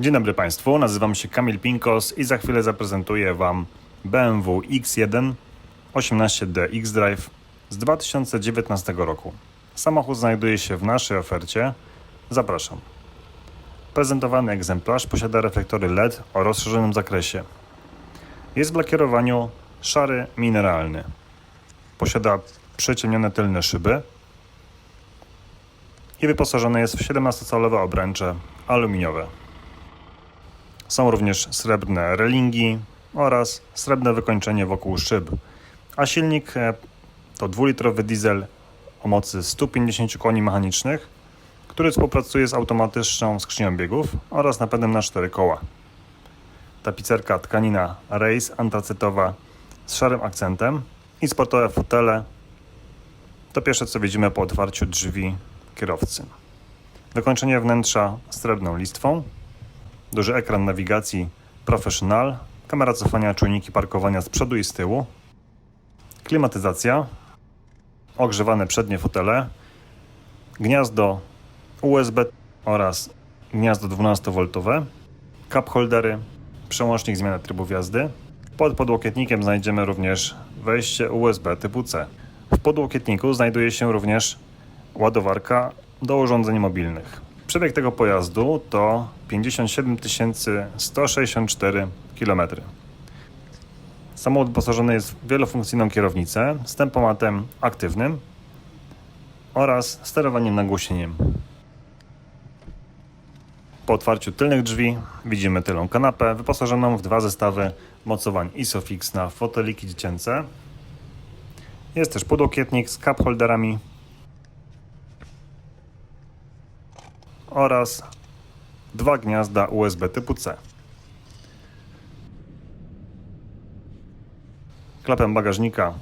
Dzień dobry Państwu, nazywam się Kamil Pinkos i za chwilę zaprezentuję Wam BMW X1 18D X-Drive z 2019 roku. Samochód znajduje się w naszej ofercie. Zapraszam. Prezentowany egzemplarz posiada reflektory LED o rozszerzonym zakresie. Jest w lakierowaniu szary mineralny. Posiada przyciemnione tylne szyby i wyposażony jest w 17-calowe obręcze aluminiowe. Są również srebrne relingi oraz srebrne wykończenie wokół szyb, a silnik e, to dwulitrowy diesel o mocy 150 koni mechanicznych, który współpracuje z automatyczną skrzynią biegów oraz napędem na 4 koła. Tapicerka tkanina Race antracytowa z szarym akcentem i sportowe fotele to pierwsze co widzimy po otwarciu drzwi kierowcy. Wykończenie wnętrza srebrną listwą, duży ekran nawigacji Professional, kamera cofania, czujniki parkowania z przodu i z tyłu, klimatyzacja, ogrzewane przednie fotele, gniazdo USB oraz gniazdo 12V, cup holdery, przełącznik zmiany trybu jazdy. Pod podłokietnikiem znajdziemy również wejście USB typu C. W podłokietniku znajduje się również ładowarka do urządzeń mobilnych. Przebieg tego pojazdu to 57 164 km. Samochód wyposażony jest w wielofunkcyjną kierownicę z tempomatem aktywnym oraz sterowaniem nagłośnieniem. Po otwarciu tylnych drzwi widzimy tylną kanapę wyposażoną w dwa zestawy mocowań Isofix na foteliki dziecięce. Jest też podłokietnik z cup holderami oraz dwa gniazda USB typu C. Klapę bagażnika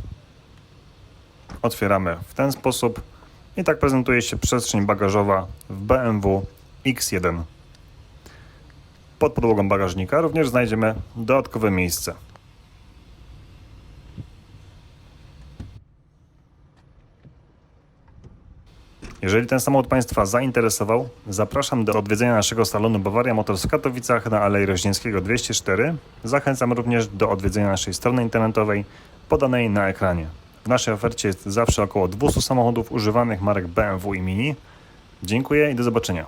otwieramy w ten sposób i tak prezentuje się przestrzeń bagażowa w BMW X1. Pod podłogą bagażnika również znajdziemy dodatkowe miejsce. Jeżeli ten samochód Państwa zainteresował, zapraszam do odwiedzenia naszego salonu Bawaria Motors w Katowicach na Alei Roźnieńskiego 204. Zachęcam również do odwiedzenia naszej strony internetowej podanej na ekranie. W naszej ofercie jest zawsze około 200 samochodów używanych marek BMW i Mini. Dziękuję i do zobaczenia.